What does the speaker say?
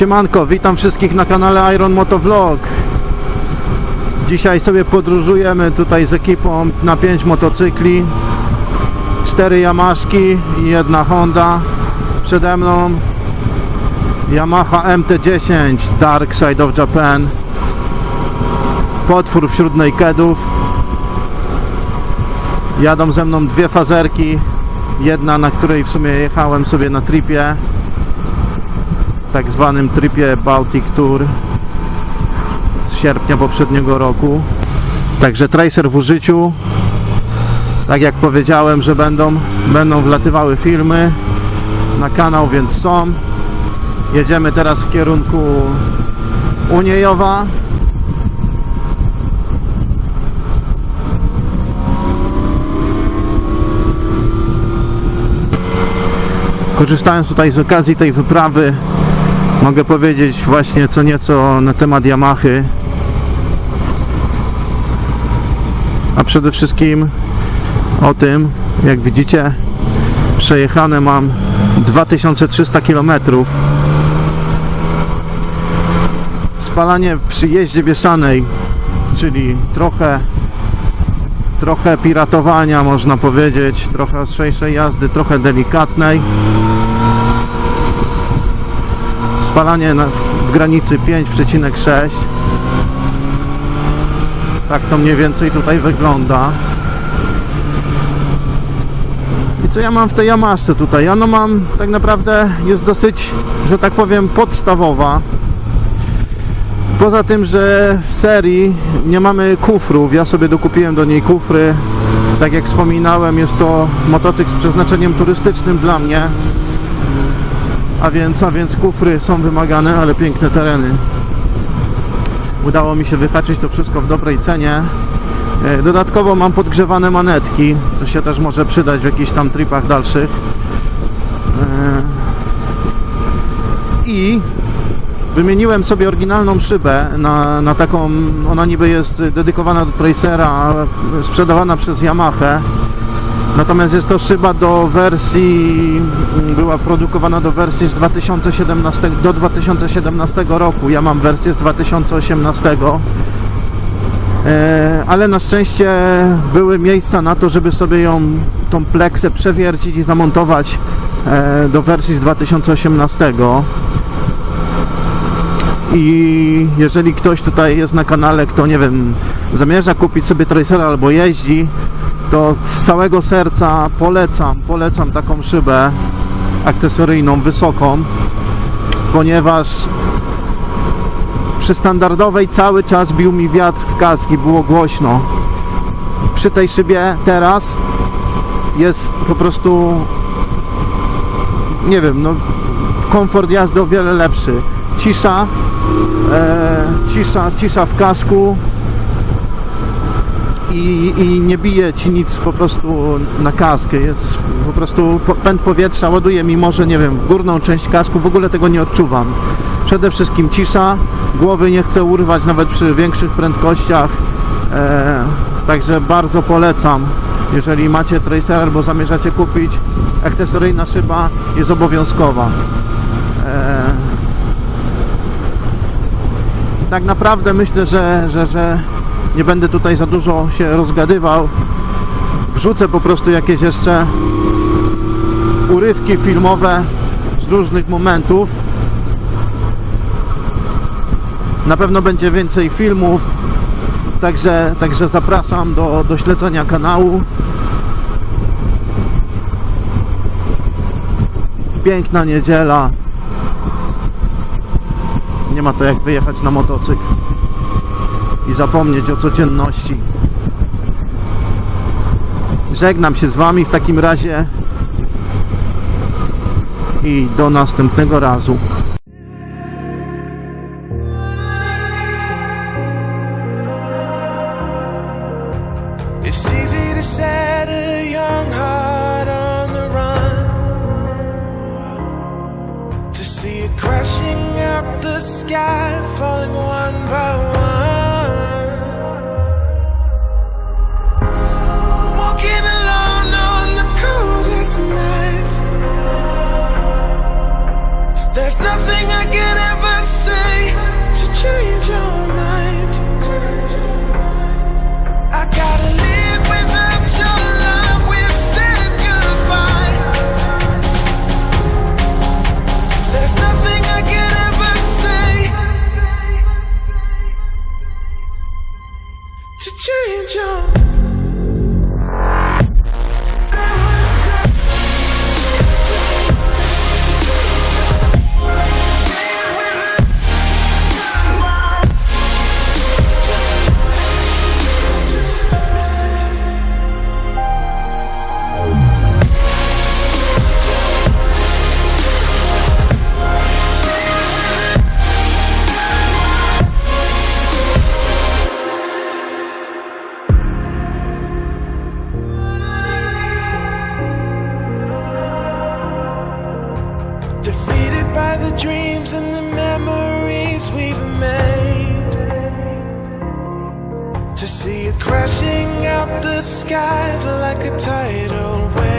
Siemanko, witam wszystkich na kanale Iron Moto Vlog. Dzisiaj sobie podróżujemy tutaj z ekipą na 5 motocykli. Cztery Yamaszki i jedna Honda. Przede mną Yamaha MT-10 Dark Side of Japan. Potwór wśród nakedów. Jadą ze mną dwie fazerki. Jedna, na której w sumie jechałem sobie na tripie tak zwanym tripie Baltic Tour z sierpnia poprzedniego roku. Także Tracer w użyciu. Tak jak powiedziałem, że będą, będą wlatywały filmy na kanał, więc są. Jedziemy teraz w kierunku Uniejowa. Korzystając tutaj z okazji tej wyprawy, mogę powiedzieć właśnie co nieco na temat Yamahy. A przede wszystkim o tym, jak widzicie, przejechane mam 2300 km. Spalanie przy jeździe wieszanej, czyli trochę trochę piratowania można powiedzieć, trochę ostrzejszej jazdy, trochę delikatnej spalanie na, w granicy 5,6 tak to mniej więcej tutaj wygląda. I co ja mam w tej Yamaszce tutaj? Ja no mam tak naprawdę jest dosyć, że tak powiem podstawowa. Poza tym, że w serii nie mamy kufrów. Ja sobie dokupiłem do niej kufry. Tak jak wspominałem jest to motocykl z przeznaczeniem turystycznym dla mnie a więc, a więc kufry są wymagane, ale piękne tereny. Udało mi się wyhaczyć to wszystko w dobrej cenie. E, Dodatkowo mam podgrzewane manetki, co się też może przydać w jakichś tam tripach dalszych. E, I wymieniłem sobie oryginalną szybę na, na taką, ona niby jest dedykowana do Tracera, sprzedawana przez Yamaha. Natomiast jest to szyba do wersji, była produkowana do wersji z 2017 do 2017 roku. Ja mam wersję z 2018. E, ale na szczęście były miejsca na to, żeby sobie ją, tą pleksę przewiercić i zamontować e, do wersji z 2018. I jeżeli ktoś tutaj jest na kanale, kto nie wiem, zamierza kupić sobie Tracera albo jeździ, to z całego serca polecam, polecam taką szybę akcesoryjną, wysoką, ponieważ przy standardowej cały czas bił mi wiatr w kaski, było głośno. Przy tej szybie teraz jest po prostu nie wiem, no komfort jazdy o wiele lepszy. Cisza, e, cisza, cisza w kasku, i, i nie bije ci nic po prostu na kaskę. Jest po prostu pęd powietrza ładuje mi może, nie wiem, w górną część kasku, w ogóle tego nie odczuwam. Przede wszystkim cisza, głowy nie chcę urwać nawet przy większych prędkościach. E, także bardzo polecam. Jeżeli macie Tracer albo zamierzacie kupić, akcesoryjna szyba jest obowiązkowa. E, tak naprawdę myślę, że, że, że nie będę tutaj za dużo się rozgadywał. Wrzucę po prostu jakieś jeszcze urywki filmowe z różnych momentów. Na pewno będzie więcej filmów, także, także zapraszam do, do śledzenia kanału. Piękna niedziela. Nie ma to jak wyjechać na motocykl i zapomnieć o codzienności. Żegnam się z Wami w takim razie i do następnego razu. Crashing the sky, falling one by one. To see it crashing out the skies like a tidal wave.